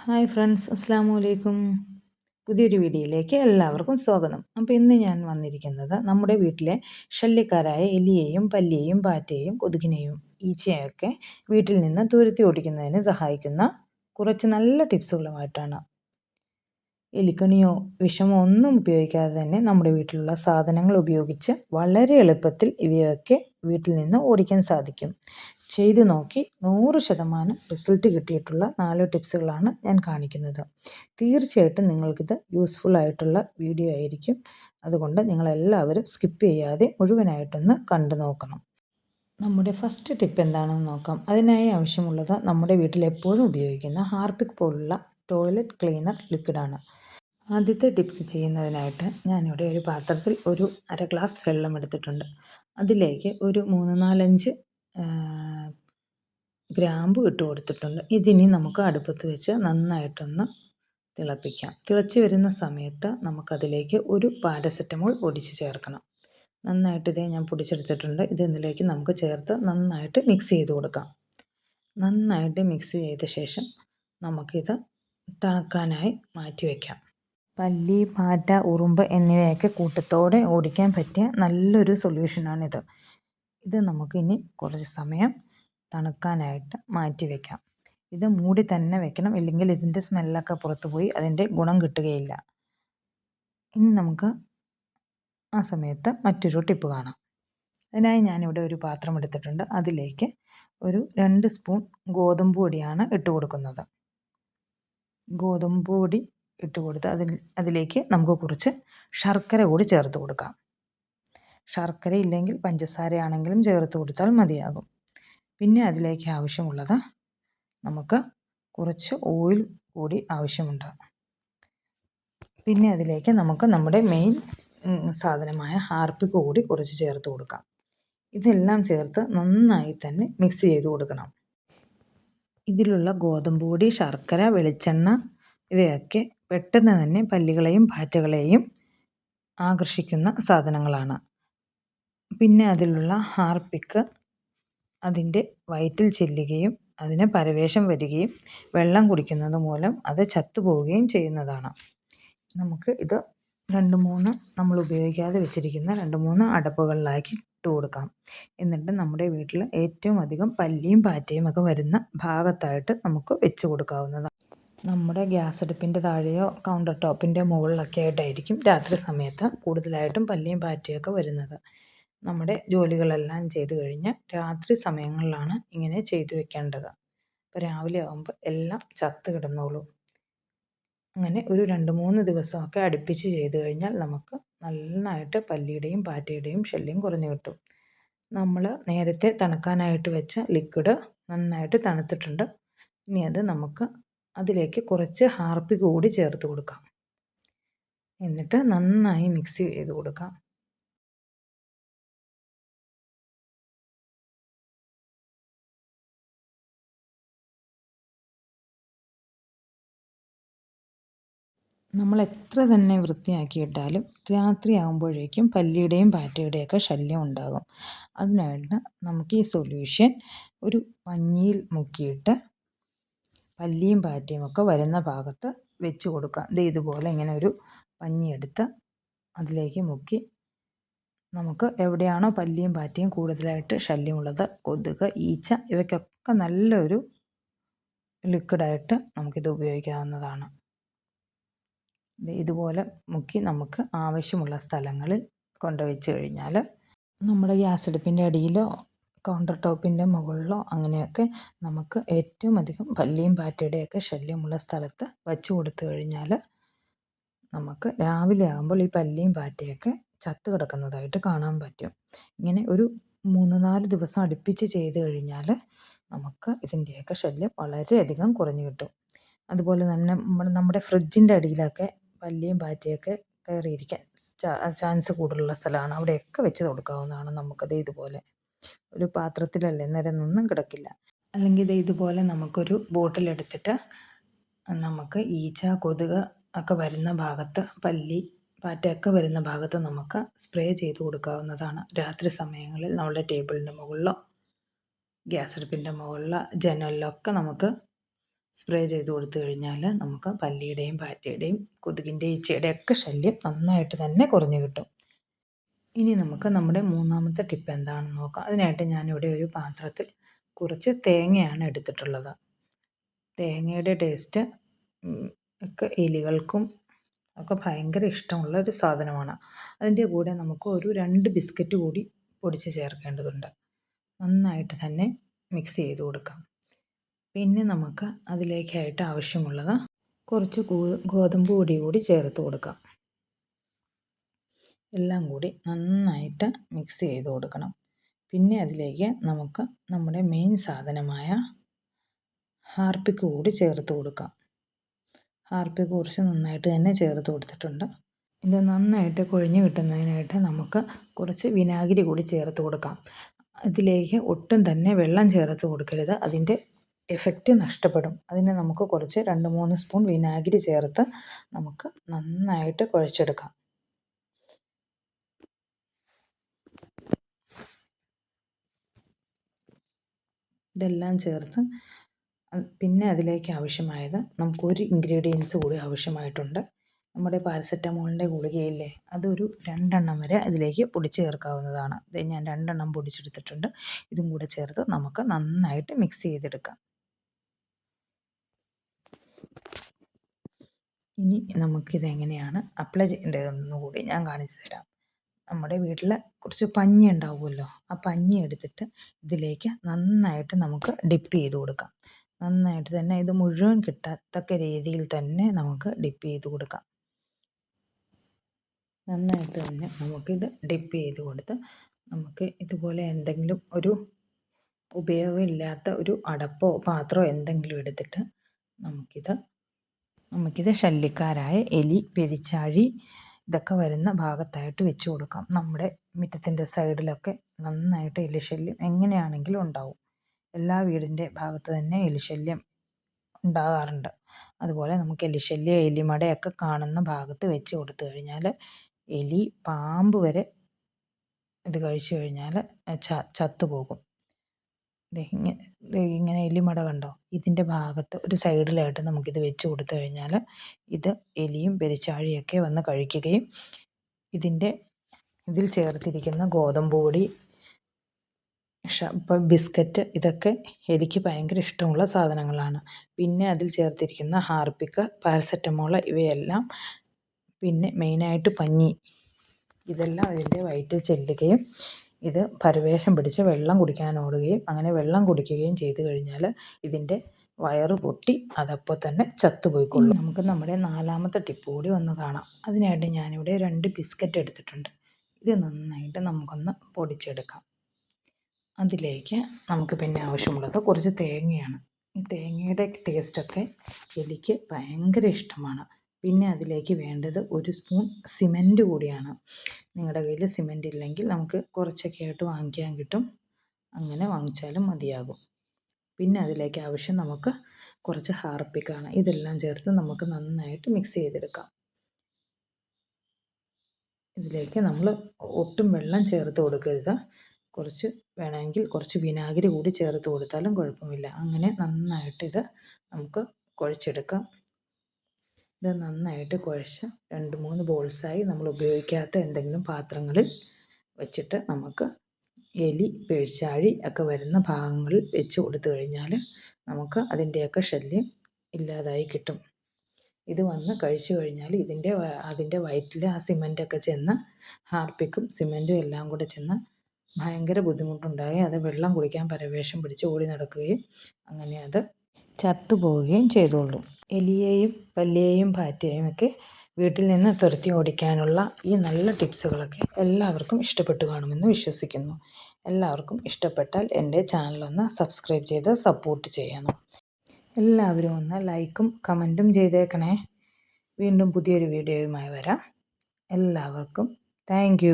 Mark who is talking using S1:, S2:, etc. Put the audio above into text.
S1: Hi friends അസ്സാം വലൈക്കും പുതിയൊരു വീഡിയോയിലേക്ക് എല്ലാവർക്കും സ്വാഗതം. അപ്പോൾ ഇന്ന് ഞാൻ വന്നിരിക്കുന്നത് നമ്മുടെ വീട്ടിലെ ശല്യക്കാരായ എലിയെയും പല്ലിയെയും പാറ്റയെയും കൊതുകിനെയും ഈച്ചയൊക്കെ വീട്ടിൽ നിന്ന് തുരുത്തി ഓടിക്കുന്നതിന് സഹായിക്കുന്ന കുറച്ച് നല്ല ടിപ്സുകളുമായിട്ടാണ്. എലിക്കണിയോ വിഷമോ ഒന്നും ഉപയോഗിക്കാതെ തന്നെ നമ്മുടെ വീട്ടിലുള്ള സാധനങ്ങൾ ഉപയോഗിച്ച് വളരെ എളുപ്പത്തിൽ ഇവയൊക്കെ വീട്ടിൽ നിന്ന് ഓടിക്കാൻ സാധിക്കും. ചെയ്ത് നോക്കി നൂറ് ശതമാനം റിസൾട്ട് കിട്ടിയിട്ടുള്ള നാല് ടിപ്സുകളാണ് ഞാൻ കാണിക്കുന്നത്. തീർച്ചയായിട്ടും നിങ്ങൾക്കിത് യൂസ്ഫുൾ ആയിട്ടുള്ള വീഡിയോ ആയിരിക്കും. അതുകൊണ്ട് നിങ്ങളെല്ലാവരും സ്കിപ്പ് ചെയ്യാതെ മുഴുവനായിട്ടൊന്ന് കണ്ടു നോക്കണം. നമ്മുടെ ഫസ്റ്റ് ടിപ്പ് എന്താണെന്ന് നോക്കാം. അതിനായി ആവശ്യമുള്ളത് നമ്മുടെ വീട്ടിൽ എപ്പോഴും ഉപയോഗിക്കുന്ന ഹാർപിക് പോലുള്ള ടോയ്ലറ്റ് ക്ലീനർ ലിക്വിഡാണ് ആദ്യത്തെ ടിപ്സ് ചെയ്യുന്നതിനായിട്ട് ഞാനിവിടെ ഒരു പാത്രത്തിൽ ഒരു അര ഗ്ലാസ് വെള്ളം എടുത്തിട്ടുണ്ട്. അതിലേക്ക് ഒരു മൂന്ന് നാലഞ്ച് ഗ്രാമ്പു ഇട്ട് കൊടുത്തിട്ടുണ്ട്. ഇതിനി നമുക്ക് അടുപ്പത്ത് വെച്ച് നന്നായിട്ടൊന്ന് തിളപ്പിക്കാം. തിളച്ച് വരുന്ന സമയത്ത് നമുക്കതിലേക്ക് ഒരു പാരസെറ്റമോൾ പൊടിച്ച് ചേർക്കണം. നന്നായിട്ട് ഇതേ ഞാൻ പൊടിച്ചെടുത്തിട്ടുണ്ട്. ഇത് ഇതിലേക്ക് നമുക്ക് ചേർത്ത് നന്നായിട്ട് മിക്സ് ചെയ്ത് കൊടുക്കാം. നന്നായിട്ട് മിക്സ് ചെയ്ത ശേഷം നമുക്കിത് തണുക്കാനായി മാറ്റി വയ്ക്കാം പല്ലി പാറ്റ ഉറുമ്പ് എന്നിവയൊക്കെ കൂട്ടത്തോടെ ഓടിക്കാൻ പറ്റിയ നല്ലൊരു സൊല്യൂഷനാണിത് ഇത് നമുക്കിനി കുറച്ച് സമയം തണുക്കാനായിട്ട് മാറ്റി വെക്കാം. ഇത് മൂടി തന്നെ വെക്കണം. ഇല്ലെങ്കിൽ ഇതിന്റെ സ്മെല്ലൊക്കെ പുറത്ത് പോയി അതിന്റെ ഗുണം കിട്ടുകയില്ല. ഇനി നമുക്ക് ആ സമയത്ത് മറ്റൊരു ടിപ്പ് കാണാം. അതിനായി ഞാനിവിടെ ഒരു പാത്രം എടുത്തിട്ടുണ്ട്. അതിലേക്ക് ഒരു രണ്ട് സ്പൂൺ ഗോതമ്പ് പൊടിയാണ് ഇട്ട് കൊടുക്കുന്നത്. ഗോതമ്പ് പൊടി ഇട്ട് കൊടുത്ത് അതിൽ അതിലേക്ക് നമുക്ക് കുറച്ച് ശർക്കര കൂടി ചേർത്ത് കൊടുക്കാം. ശർക്കര ഇല്ലെങ്കിൽ പഞ്ചസാരയാണെങ്കിലും ചേർത്ത് കൊടുത്താൽ മതിയാകും. പിന്നെ അതിലേക്ക് ആവശ്യമുള്ളത് നമുക്ക് കുറച്ച് ഓയിൽ കൂടി ആവശ്യമുണ്ട്. പിന്നെ അതിലേക്ക് നമുക്ക് നമ്മുടെ മെയിൻ സാധനമായ ഹാർപ്പിക്ക് കൂടി കുറച്ച് ചേർത്ത് കൊടുക്കാം. ഇതെല്ലാം ചേർത്ത് നന്നായി തന്നെ മിക്സ് ചെയ്ത് കൊടുക്കണം. ഇതിലുള്ള ഗോതമ്പ് പൊടി ശർക്കര വെളിച്ചെണ്ണ ഇവയൊക്കെ പെട്ടെന്ന് തന്നെ പല്ലികളെയും പാറ്റകളെയും ആകർഷിക്കുന്ന സാധനങ്ങളാണ്. പിന്നെ അതിലുള്ള ഹാർപ്പിക്ക് അതിന്റെ വയറ്റിൽ ചെല്ലുകയും അതിന് പരവേഷം വരികയും വെള്ളം കുടിക്കുന്നത് മൂലം അത് ചത്തുപോവുകയും ചെയ്യുന്നതാണ്. നമുക്ക് ഇത് രണ്ട് മൂന്ന് നമ്മൾ ഉപയോഗിക്കാതെ വെച്ചിരിക്കുന്ന രണ്ട് മൂന്ന് അടപ്പുകളിലാക്കി ഇട്ട് കൊടുക്കാം. എന്നിട്ട് നമ്മുടെ വീട്ടിൽ ഏറ്റവും അധികം പല്ലിയും പാറ്റയും ഒക്കെ വരുന്ന ഭാഗത്തായിട്ട് നമുക്ക് വെച്ച് കൊടുക്കാവുന്നതാണ്. നമ്മുടെ ഗ്യാസ് അടുപ്പിന്റെ താഴെയോ കൗണ്ടർ ടോപ്പിന്റെ മുകളിലൊക്കെ ആയിട്ടായിരിക്കും രാത്രി സമയത്ത് കൂടുതലായിട്ടും പല്ലിയും പാറ്റയൊക്കെ വരുന്നത്. നമ്മുടെ ജോലികളെല്ലാം ചെയ്തു കഴിഞ്ഞ് രാത്രി സമയങ്ങളിലാണ് ഇങ്ങനെ ചെയ്തു വെക്കേണ്ടത്. അപ്പോൾ രാവിലെ ആകുമ്പോൾ എല്ലാം ചത്ത് കിടന്നോളും. അങ്ങനെ ഒരു രണ്ട് മൂന്ന് ദിവസമൊക്കെ അടുപ്പിച്ച് ചെയ്ത് കഴിഞ്ഞാൽ നമുക്ക് നന്നായിട്ട് പല്ലിയുടെയും പാറ്റയുടെയും ശല്യം കുറഞ്ഞു കിട്ടും. നമ്മൾ നേരത്തെ തണുക്കാനായിട്ട് വെച്ച ലിക്വിഡ് നന്നായിട്ട് തണുത്തിട്ടുണ്ട്. ഇനി അത് നമുക്ക് അതിലേക്ക് കുറച്ച് ഹാർപ്പി കൂടി ചേർത്ത് കൊടുക്കാം. എന്നിട്ട് നന്നായി മിക്സ് ചെയ്ത് കൊടുക്കാം. നമ്മൾ എത്ര തന്നെ വൃത്തിയാക്കിയിട്ടാലും രാത്രിയാകുമ്പോഴേക്കും പല്ലിയുടെയും പാറ്റയുടെയൊക്കെ ശല്യം ഉണ്ടാകും. അതിനായിട്ട് നമുക്ക് ഈ സൊല്യൂഷൻ ഒരു പഞ്ഞിയിൽ മുക്കിയിട്ട് പല്ലിയും പാറ്റയും ഒക്കെ വരുന്ന ഭാഗത്ത് വെച്ച് കൊടുക്കാം. ഇത് ഇതുപോലെ ഇങ്ങനെ ഒരു പഞ്ഞി എടുത്ത് അതിലേക്ക് മുക്കി നമുക്ക് എവിടെയാണോ പല്ലിയും പാറ്റയും കൂടുതലായിട്ട് ശല്യമുള്ളത് കൊതുക് ഈച്ച ഇവയ്ക്കൊക്കെ നല്ലൊരു ലിക്വിഡായിട്ട് നമുക്കിത് ഉപയോഗിക്കാവുന്നതാണ്. ഇതുപോലെ മുക്കി നമുക്ക് ആവശ്യമുള്ള സ്ഥലങ്ങളിൽ കൊണ്ടുവച്ച് കഴിഞ്ഞാൽ നമ്മുടെ ഗ്യാസ് അടുപ്പിന്റെ അടിയിലോ കൗണ്ടർ ടോപ്പിന്റെ മുകളിലോ അങ്ങനെയൊക്കെ നമുക്ക് ഏറ്റവും അധികം പല്ലിയും പാറ്റയുടെയൊക്കെ ശല്യമുള്ള സ്ഥലത്ത് വച്ച് കൊടുത്തു കഴിഞ്ഞാൽ നമുക്ക് രാവിലെ ആകുമ്പോൾ ഈ പല്ലിയും പാറ്റയൊക്കെ ചത്ത് കിടക്കുന്നതായിട്ട് കാണാൻ പറ്റും. ഇങ്ങനെ ഒരു മൂന്ന് നാല് ദിവസം അടുപ്പിച്ച് ചെയ്ത് കഴിഞ്ഞാൽ നമുക്ക് ഇതിന്റെയൊക്കെ ശല്യം വളരെയധികം കുറഞ്ഞു കിട്ടും. അതുപോലെ തന്നെ നമ്മുടെ ഫ്രിഡ്ജിന്റെ അടിയിലൊക്കെ പല്ലിയും പാറ്റയൊക്കെ കയറിയിരിക്കാൻ ചാൻസ് കൂടുതലുള്ള സ്ഥലമാണ്. അവിടെയൊക്കെ വെച്ച് കൊടുക്കാവുന്നതാണ് നമുക്കത് ഇതുപോലെ. ഒരു പാത്രത്തിലല്ലേ നിരന്നൊന്നും കിടക്കില്ല. അല്ലെങ്കിൽ ഇത് ഇതുപോലെ നമുക്കൊരു ബോട്ടിലെടുത്തിട്ട് നമുക്ക് ഈച്ച കൊതുക് ഒക്കെ വരുന്ന ഭാഗത്ത് പല്ലി പാറ്റയൊക്കെ വരുന്ന ഭാഗത്ത് നമുക്ക് സ്പ്രേ ചെയ്ത് കൊടുക്കാവുന്നതാണ്. രാത്രി സമയങ്ങളിൽ നമ്മുടെ ടേബിളിന്റെ മുകളിലോ ഗ്യാസ് അടുപ്പിന്റെ മുകളിലോ ജനലിലൊക്കെ നമുക്ക് സ്പ്രേ ചെയ്ത് കൊടുത്തു കഴിഞ്ഞാൽ നമുക്ക് പല്ലിയുടെയും പാറ്റയുടെയും കൊതുകിന്റെ ഈച്ചയുടെ ഒക്കെ ശല്യം നന്നായിട്ട് തന്നെ കുറഞ്ഞു കിട്ടും. ഇനി നമുക്ക് നമ്മുടെ മൂന്നാമത്തെ ടിപ്പ് എന്താണെന്ന് നോക്കാം. അതിനായിട്ട് ഞാനിവിടെ ഒരു പാത്രത്തിൽ കുറച്ച് തേങ്ങയാണ് എടുത്തിട്ടുള്ളത്. തേങ്ങയുടെ ടേസ്റ്റ് ഒക്കെ എലികൾക്കും ഒക്കെ ഭയങ്കര ഇഷ്ടമുള്ള ഒരു സാധനമാണ്. അതിന്റെ കൂടെ നമുക്ക് ഒരു രണ്ട് ബിസ്ക്കറ്റ് കൂടി പൊടിച്ച് ചേർക്കേണ്ടതുണ്ട്. നന്നായിട്ട് തന്നെ മിക്സ് ചെയ്ത് കൊടുക്കാം. പിന്നെ നമുക്ക് അതിലേക്കായിട്ട് ആവശ്യമുള്ളത് കുറച്ച് ഗോതമ്പ് പൊടി കൂടി ചേർത്ത് കൊടുക്കാം. എല്ലാം കൂടി നന്നായിട്ട് മിക്സ് ചെയ്ത് കൊടുക്കണം. പിന്നെ അതിലേക്ക് നമുക്ക് നമ്മുടെ മെയിൻ സാധനമായ ഹാർപ്പിക്ക് കൂടി ചേർത്ത് കൊടുക്കാം. ഹാർപ്പിക്ക് കുറച്ച് നന്നായിട്ട് തന്നെ ചേർത്ത് കൊടുത്തിട്ടുണ്ട്. ഇത് നന്നായിട്ട് കുഴഞ്ഞു കിട്ടുന്നതിനായിട്ട് നമുക്ക് കുറച്ച് വിനാഗിരി കൂടി ചേർത്ത് കൊടുക്കാം. അതിലേക്ക് ഒട്ടും തന്നെ വെള്ളം ചേർത്ത് കൊടുക്കരുത്. അതിന്റെ എഫക്റ്റ് നഷ്ടപ്പെടും. അതിന് നമുക്ക് കുറച്ച് രണ്ട് മൂന്ന് സ്പൂൺ വിനാഗിരി ചേർത്ത് നമുക്ക് നന്നായിട്ട് കുഴച്ചെടുക്കാം. ഇതെല്ലാം ചേർത്ത് പിന്നെ അതിലേക്ക് ആവശ്യമായത് നമുക്കൊരു ഇൻഗ്രീഡിയൻസ് കൂടി ആവശ്യമായിട്ടുണ്ട്. നമ്മുടെ പാരസെറ്റമോളിന്റെ ഗുളികയില്ലേ? അതൊരു രണ്ടെണ്ണം വരെ അതിലേക്ക് പൊടിച്ച് ചേർക്കാവുന്നതാണ്. ഇത് ഞാൻ രണ്ടെണ്ണം പൊടിച്ചെടുത്തിട്ടുണ്ട്. ഇതും കൂടെ ചേർത്ത് നമുക്ക് നന്നായിട്ട് മിക്സ് ചെയ്തെടുക്കാം. ഇനി നമുക്കിതെങ്ങനെയാണ് അപ്ലൈ ചെയ്യേണ്ടതെന്ന് കൂടി ഞാൻ കാണിച്ചു തരാം. നമ്മുടെ വീട്ടിൽ കുറച്ച് പഞ്ഞി ഉണ്ടാവുമല്ലോ ആ പഞ്ഞി എടുത്തിട്ട് ഇതിലേക്ക് നന്നായിട്ട് നമുക്ക് ഡിപ്പ് ചെയ്ത് കൊടുക്കാം. നന്നായിട്ട് തന്നെ ഇത് മുഴുവൻ കിട്ടത്തക്ക രീതിയിൽ തന്നെ നമുക്ക് ഡിപ്പ് ചെയ്ത് കൊടുക്കാം. നന്നായിട്ട് തന്നെ നമുക്കിത് ഡിപ്പ് ചെയ്ത് കൊടുത്ത് നമുക്ക് ഇതുപോലെ എന്തെങ്കിലും ഒരു ഉപയോഗമില്ലാത്ത ഒരു അടപ്പോ പാത്രമോ എന്തെങ്കിലും എടുത്തിട്ട് നമുക്കിത് നമുക്കിത് ശല്യക്കാരായ എലി പെരിച്ചാഴി ഇതൊക്കെ വരുന്ന ഭാഗത്തായിട്ട് വെച്ച് കൊടുക്കാം. നമ്മുടെ മുറ്റത്തിന്റെ സൈഡിലൊക്കെ നന്നായിട്ട് എലിശല്യം എങ്ങനെയാണെങ്കിലും ഉണ്ടാവും. എല്ലാ വീടിന്റെ ഭാഗത്ത് തന്നെ എലിശല്യം ഉണ്ടാകാറുണ്ട്. അതുപോലെ നമുക്ക് എലിശല്യം എലിമടയൊക്കെ കാണുന്ന ഭാഗത്ത് വെച്ച് കൊടുത്തു കഴിഞ്ഞാൽ എലി പാമ്പ് വരെ ഇത് കഴിച്ചു കഴിഞ്ഞാൽ ചത്തുപോകും. ഇങ്ങനെ എലിമട കണ്ടോ? ഇതിന്റെ ഭാഗത്ത് ഒരു സൈഡിലായിട്ട് നമുക്കിത് വെച്ച് കൊടുത്തു കഴിഞ്ഞാൽ ഇത് എലിയും പെരിച്ചാഴിയൊക്കെ വന്ന് കഴിക്കുകയും ഇതിന്റെ ഇതിൽ ചേർത്തിരിക്കുന്ന ഗോതമ്പ് പൊടി ഇപ്പം ബിസ്ക്കറ്റ് ഇതൊക്കെ എലിക്ക് ഭയങ്കര ഇഷ്ടമുള്ള സാധനങ്ങളാണ്. പിന്നെ അതിൽ ചേർത്തിരിക്കുന്ന ഹാർപ്പിക്ക് പാരസെറ്റമോൾ ഇവയെല്ലാം പിന്നെ മെയിനായിട്ട് പഞ്ഞി. ഇതെല്ലാം അതിന്റെ വയറ്റിൽ ചെല്ലുകയും ഇത് പരവേശം പിടിച്ച് വെള്ളം കുടിക്കാൻ ഓടുകയും അങ്ങനെ വെള്ളം കുടിക്കുകയും ചെയ്തു കഴിഞ്ഞാൽ ഇതിന്റെ വയറ് പൊട്ടി അതപ്പോൾ തന്നെ ചത്തുപോയിക്കൊള്ളും. നമുക്ക് നമ്മുടെ നാലാമത്തെ ടിപ്പ് കൂടി ഒന്ന് കാണാം. അതിനായിട്ട് ഞാനിവിടെ രണ്ട് ബിസ്ക്കറ്റ് എടുത്തിട്ടുണ്ട്. ഇത് നന്നായിട്ട് നമുക്കൊന്ന് പൊടിച്ചെടുക്കാം. അതിലേക്ക് നമുക്ക് പിന്നെ ആവശ്യമുള്ളത് കുറച്ച് തേങ്ങയാണ്. ഈ തേങ്ങയുടെ ടേസ്റ്റൊക്കെ എനിക്ക് ഭയങ്കര ഇഷ്ടമാണ്. പിന്നെ അതിലേക്ക് വേണ്ടത് ഒരു സ്പൂൺ സിമന്റ് കൂടിയാണ്. നിങ്ങളുടെ കയ്യിൽ സിമന്റ് ഇല്ലെങ്കിൽ നമുക്ക് കുറച്ചൊക്കെ ആയിട്ട് വാങ്ങിക്കാൻ കിട്ടും. അങ്ങനെ വാങ്ങിച്ചാലും മതിയാകും. പിന്നെ അതിലേക്ക് ആവശ്യം നമുക്ക് കുറച്ച് ഹാർപ്പിക്കാണ്. ഇതെല്ലാം ചേർത്ത് നമുക്ക് നന്നായിട്ട് മിക്സ് ചെയ്തെടുക്കാം. ഇതിലേക്ക് നമ്മൾ ഒട്ടും വെള്ളം ചേർത്ത് കൊടുക്കരുത്. കുറച്ച് വേണമെങ്കിൽ കുറച്ച് വിനാഗിരി കൂടി ചേർത്ത് കൊടുത്താലും കുഴപ്പമില്ല. അങ്ങനെ നന്നായിട്ട് ഇത് നമുക്ക് കുഴച്ചെടുക്കാം. ഇത് നന്നായിട്ട് കുഴച്ച് രണ്ട് മൂന്ന് ബോൾസായി നമ്മൾ ഉപയോഗിക്കാത്ത എന്തെങ്കിലും പാത്രങ്ങളിൽ വെച്ചിട്ട് നമുക്ക് എലി പേഴ്ചാഴി ഒക്കെ വരുന്ന ഭാഗങ്ങളിൽ വെച്ച് കൊടുത്തു കഴിഞ്ഞാൽ നമുക്ക് അതിന്റെയൊക്കെ ശല്യം ഇല്ലാതായി കിട്ടും. ഇത് വന്ന് കഴിച്ചു കഴിഞ്ഞാൽ ഇതിന്റെ അതിന്റെ വയറ്റിൽ ആ സിമന്റൊക്കെ ചെന്ന് ഹാർപ്പിക്കും. സിമന്റും എല്ലാം കൂടെ ചെന്ന് ഭയങ്കര ബുദ്ധിമുട്ടുണ്ടായി. അത് വെള്ളം കുടിക്കാൻ പരവേഷം പിടിച്ച് ഓടി നടക്കുകയും അങ്ങനെ അത് ചത്തുപോവുകയും ചെയ്തോളൂ. എലിയെയും പല്ലിയെയും പാറ്റയെയും ഒക്കെ വീട്ടിൽ നിന്ന് തുരത്തി ഓടിക്കാനുള്ള ഈ നല്ല ടിപ്സുകളൊക്കെ എല്ലാവർക്കും ഇഷ്ടപ്പെട്ടു കാണുമെന്ന് വിശ്വസിക്കുന്നു. എല്ലാവർക്കും ഇഷ്ടപ്പെട്ടാൽ എന്റെ ചാനലൊന്ന് സബ്സ്ക്രൈബ് ചെയ്ത് സപ്പോർട്ട് ചെയ്യണം. എല്ലാവരും ഒന്ന് ലൈക്കും കമന്റും ചെയ്തേക്കണേ. വീണ്ടും പുതിയൊരു വീഡിയോയുമായി വരാം. എല്ലാവർക്കും താങ്ക്